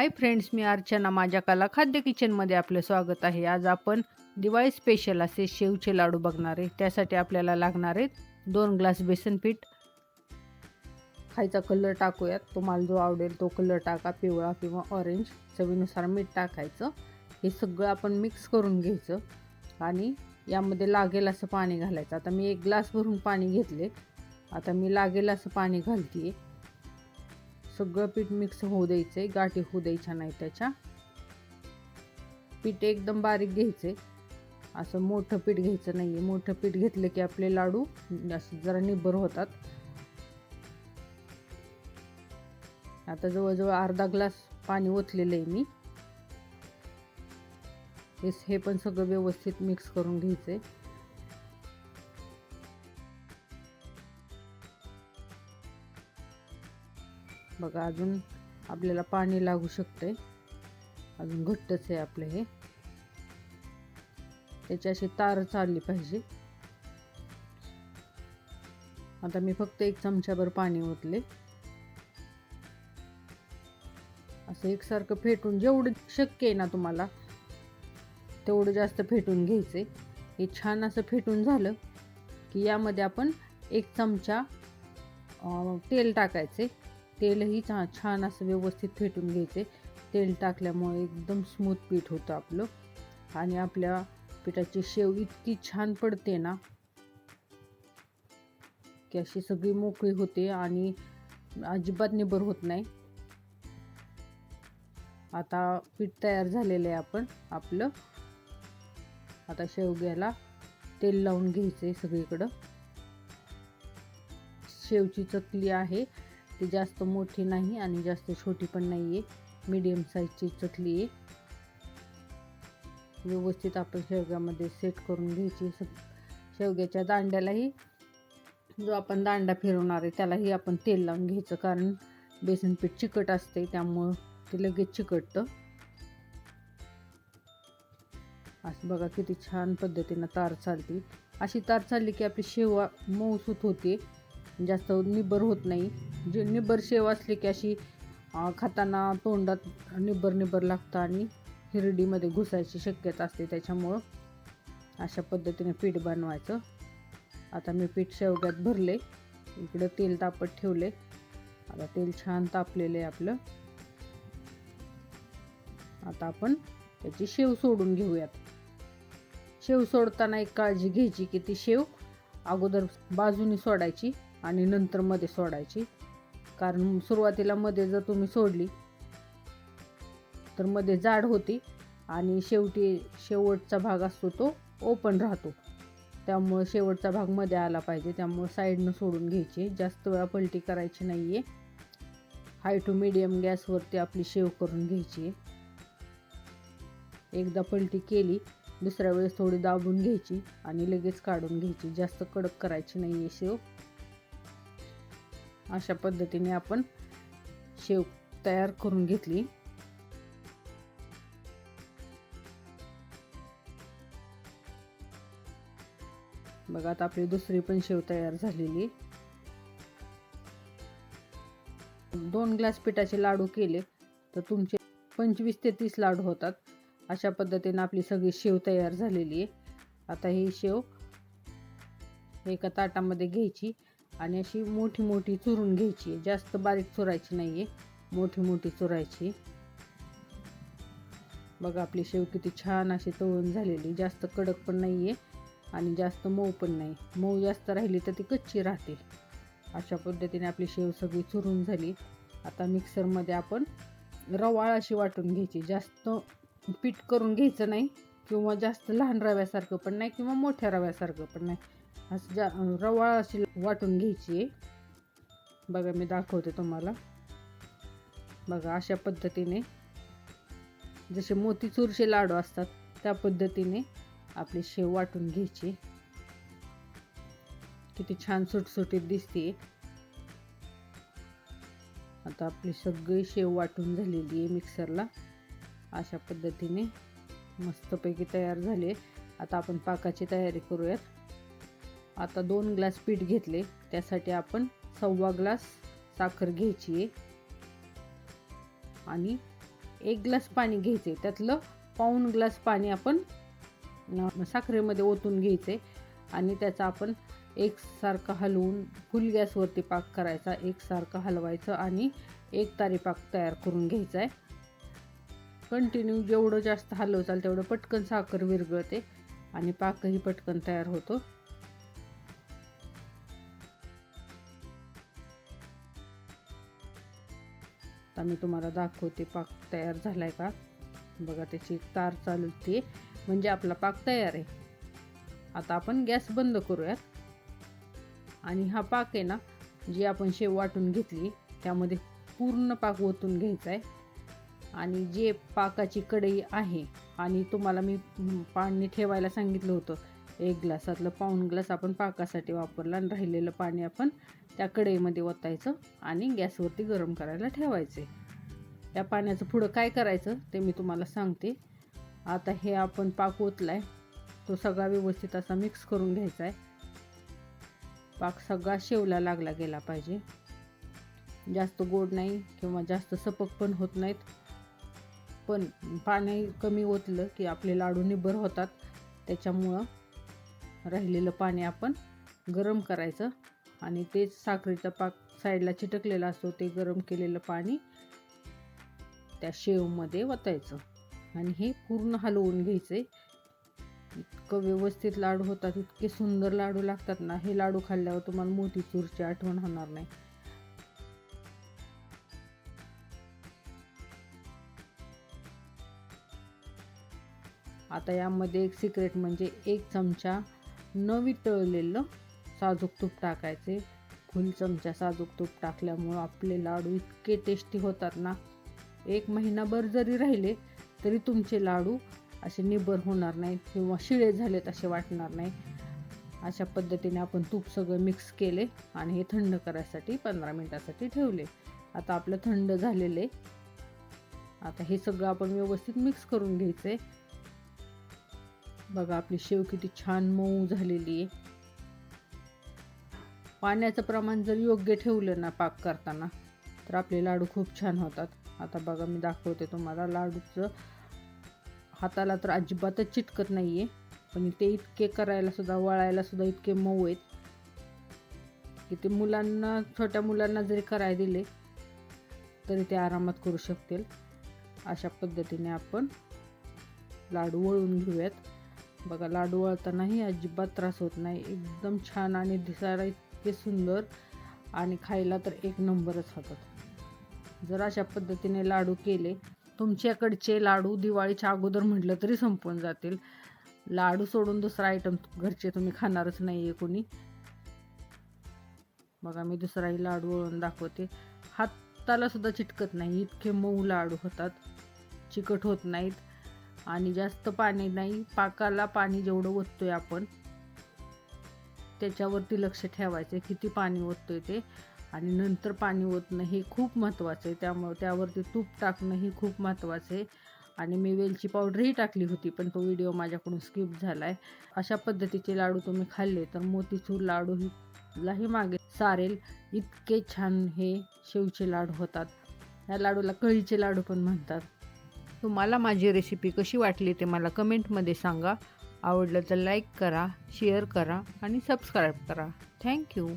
Hi friends मी अर्चना. माझ्या कला खाद्य किचनमध्ये आपलं स्वागत आहे. आज आपण दिवाळी स्पेशल असे शेवचे लाडू बघणार आहे. त्यासाठी आपल्याला लागणार आहेत दोन ग्लास बेसन पीठ. खायचा कलर टाकूयात. तुम्हाला जो आवडेल तो कलर टाका. पिवळा किंवा ऑरेंज चवीनुसार मीठ टाकायचं. हे सगळं आपण मिक्स करून घ्यायचं. आणि यामध्ये लागेल असं पाणी घालायचं. आता मी एक ग्लास भरून पाणी घेतले. आता मी लागेल असं पाणी घालते सगळं पीठ मिक्स होऊ द्यायचं आहे गाठी होऊ द्यायच्या नाही त्याच्या. पीठ एकदम बारीक घ्यायचे असं मोठं पीठ घ्यायचं नाही आहे मोठं पीठ घेतलं की आपले लाडू असं जरा निब्बर होतात. आता जवळजवळ अर्धा ग्लास पाणी ओतलेलं आहे मी. हे पण सगळं व्यवस्थित मिक्स करून घ्यायचं आहे बघा अजून आपल्याला पाणी लागू शकते अजून घट्टच आहे आपलं हे. त्याची अशी तार चालली पाहिजे. आता मी फक्त एक चमच्याभर पाणी ओतले. असं एकसारखं फेटून जेवढं शक्य आहे ना तुम्हाला तेवढं जास्त फेटून घ्यायचे हे छान असं फेटून झालं की यामध्ये आपण एक चमचा तेल टाकायचे तेलही छान छान असं व्यवस्थित फेटून घ्यायचे. तेल टाकल्यामुळे एकदम स्मूथ पीठ होतं आपलं. आणि आपल्या पिठाची शेव इतकी छान पडते ना. की अशी सगळी मोकळी होते आणि अजिबात निबर होत नाही. आता पीठ तयार झालेलं आहे आपण आपलं. आता शेवग्याला तेल लावून घ्यायचं आहे सगळीकडं. शेवची चकली आहे. ती जास्त मोठी नाही आणि जास्त छोटी पण नाही आहे मीडियम साईजची चकली आहे व्यवस्थित आपण शेवग्यामध्ये सेट करून घ्यायची. शेवग्याच्या दांड्यालाही जो आपण दांडा फिरवणार आहे त्यालाही आपण तेल लावून घ्यायचं. कारण बेसन पीठ चिकट असते त्यामुळं ते लगेच चिकटतं. असं बघा किती छान पद्धतीनं तार चालते. अशी तार चालली की आपली शेव मऊसूत होते. जास्त निब्बर होत नाही. जे निब्बर शेव असली की अशी खाताना तोंडात निब्बर निब्बर लागतं आणि हिरडीमध्ये घुसायची शक्यता असते. त्याच्यामुळं अशा पद्धतीने पीठ बनवायचं. आता मी पीठ शेवग्यात भरले. इकडं तेल तापत ठेवले. आता तेल छान तापलेलं आहे आपलं. आता आपण त्याची शेव सोडून घेऊयात. शेव सोडताना एक काळजी घ्यायची की ती शेव अगोदर बाजूनी सोडायची. आणि नंतर मध्ये सोडायची. कारण सुरुवातीला मध्ये जर तुम्ही सोडली तर मध्ये जाड होती आणि शेवटी शेवटचा भाग असतो तो ओपन राहतो. त्यामुळं शेवटचा भागमध्ये आला पाहिजे. त्यामुळं साईडनं सोडून घ्यायची. जास्त वेळा पलटी करायची नाही आहे हाय टू मिडियम गॅसवरती आपली शेव करून घ्यायची. एकदा पलटी केली दुसऱ्या वेळेस थोडी दाबून घ्यायची आणि लगेच काढून घ्यायची. जास्त कडक करायची नाही आहे शेव. अशा पद्धतीने आपण शेव तयार करून घेतली. बघा आता आपली दुसरी पण शेव तयार झालेली. दोन ग्लास पिठाचे लाडू केले तर तुमचे पंचवीस ते तीस लाडू होतात. अशा पद्धतीने आपली सगळी शेव तयार झालेली आहे. आता ही शेव एका ताटामध्ये घ्यायची. आणि अशी मोठी मोठी चुरून घ्यायची. जास्त बारीक चुरायची नाही आहे मोठी मोठी चुरायची. बघा आपली शेव किती छान अशी तळून झालेली. जास्त कडक पण नाही आहे आणि जास्त मऊ पण नाही. मऊ जास्त राहिली तर ती कच्ची राहते. अशा पद्धतीने आपली शेव सगळी चुरून झाली. आता मिक्सरमध्ये आपण रवाळ अशी वाटून घ्यायची. जास्त पीठ करून घ्यायचं नाही किंवा जास्त लहान रव्यासारखं पण नाही किंवा मोठ्या रव्यासारखं पण नाही. असं जा रवाळ अशी वाटून घ्यायची. आहे बघा मी दाखवते तुम्हाला. बघा अशा पद्धतीने. जसे मोतीचूरचे लाडू असतात त्या पद्धतीने आपली शेव वाटून घ्यायची. किती छान सुटसुटीत दिसते आता आपली सगळी शेव वाटून झालेली आहे मिक्सरला. अशा पद्धतीने मस्तपैकी तयार झाले आता आपण पाकाची तयारी करूयात. आता दोन ग्लास पीठ घेतले. त्यासाठी आपण सव्वा ग्लास साखर घ्यायची आहे. आणि एक ग्लास पाणी घ्यायचे त्यातलं पाऊण ग्लास पाणी आपण साखरेमध्ये ओतून घ्यायचे आणि त्याचा आपण एकसारखं हलवून फुल गॅसवरती पाक करायचा. एकसारखं हलवायचं आणि एक तारी पाक तयार करून घ्यायचा आहे कंटिन्यू जेवढं जास्त हलवचाल तेवढं पटकन साखर विरघळते आणि पाकही पटकन तयार होतो. आता मी तुम्हाला दाखवते पाक तयार झाला आहे का? बघा त्याची तार चालते म्हणजे आपला पाक तयार आहे. आता आपण गॅस बंद करूयात. आणि हा पाक आहे ना जी आपण शेव वाटून घेतली त्यामध्ये पूर्ण पाक ओतून घ्यायचा आहे आणि जे पाकाची कढई आहे आणि तुम्हाला मी पाणी ठेवायला सांगितलं होतं एक ग्लासातलं पाऊण ग्लास आपण पाकासाठी वापरला आणि राहिलेलं पाणी आपण त्या कढईमध्ये ओतायचं आणि गॅसवरती गरम करायला ठेवायचे. त्या पाण्याचं पुढं काय करायचं ते मी तुम्हाला सांगते. आता हे आपण पाक ओतला आहे तो सगळा व्यवस्थित असा मिक्स करून घ्यायचा आहे पाक सगळा शेवला लागला गेला पाहिजे. जास्त गोड नाही किंवा जास्त सपक पण होत नाहीत. पण पाणी कमी ओतलं की आपले लाडू निब्बर होतात. त्याच्यामुळं राहिलेलं पाणी आपण गरम करायचं आणि तेच साखरेचा पाक साईडला चिटकलेला असतो ते गरम केलेलं पाणी त्या शेवमध्ये वतायचं. आणि हे पूर्ण हलवून घ्यायचे. इतकं व्यवस्थित लाडू होतात इतके सुंदर लाडू लागतात ना हे लाडू खाल्ल्यावर तुम्हाला मोतीचूरची आठवण होणार नाही. आता यामध्ये एक सिक्रेट म्हणजे एक चमचा न वितळलेलं साजूक तूप टाकायचे. फुल चमचा साजूक तूप टाकल्यामुळं आपले लाडू इतके टेस्टी होतात ना. एक महिनाभर जरी राहिले तरी तुमचे लाडू असे निबर होणार नाही किंवा शिळे झालेत असे वाटणार नाही. अशा पद्धतीने आपण तूप सगळं मिक्स केले आणि हे थंड करायसाठी पंधरा मिनटासाठी ठेवले. आता आपलं थंड झालेले आता हे सगळं आपण व्यवस्थित मिक्स करून घ्यायचं आहे बघा आपली शेव किती छान मऊ झालेली आहे. पाण्याचं प्रमाण जर योग्य ठेवलं ना पाक करताना तर आपले लाडू खूप छान होतात. आता बघा मी दाखवते तुम्हाला लाडूचं हाताला तर अजिबातच चिटकत नाही आहे पण ते इतके करायला सुद्धा वळायला सुद्धा इतके मऊ आहेत की ते मुलांना छोट्या मुलांना जरी करायला दिले तरी ते आरामात करू शकतील. अशा पद्धतीने आपण लाडू वळून घेऊयात. बघा लाडू वळतानाही अजिबात त्रास होत नाही. एकदम छान आणि दिसायला इतके सुंदर आणि खायला तर एक नंबरच होतात. जर अशा पद्धतीने लाडू केले तुमच्याकडचे लाडू दिवाळीच्या अगोदर म्हटलं तरी संपून जातील. लाडू सोडून दुसरा आयटम घरचे तुम्ही खाणारच नाही आहे कोणी. बघा मी दुसराही लाडू वळून दाखवते. हाताला सुद्धा चिटकत नाही इतके मऊ लाडू होतात. चिकट होत नाहीत. आणि जास्त पाणी नाही पाकाला पाणी जेवढं ओततोय आपण त्याच्यावरती लक्ष ठेवायचं किती पाणी ओततोय ते. आणि नंतर पाणी ओतणं हे खूप महत्त्वाचं आहे. त्यामुळं त्यावरती तूप टाकणं हे खूप महत्त्वाचं आहे. आणि मी वेलची पावडरही टाकली होती पण तो व्हिडिओ माझ्याकडून स्किप झाला आहे अशा पद्धतीचे लाडू तुम्ही खाल्ले तर मोतीचूर लाडू ही लाही मागे सारेल. इतके छान हे शेवचे लाडू होतात. या लाडूला कळीचे लाडू पण म्हणतात. तुम्हाला माझी रेसिपी कशी वाटली ते मला कमेंटमध्ये सांगा. आवडलं तर लाईक करा शेअर करा आणि सबस्क्राईब करा. थँक्यू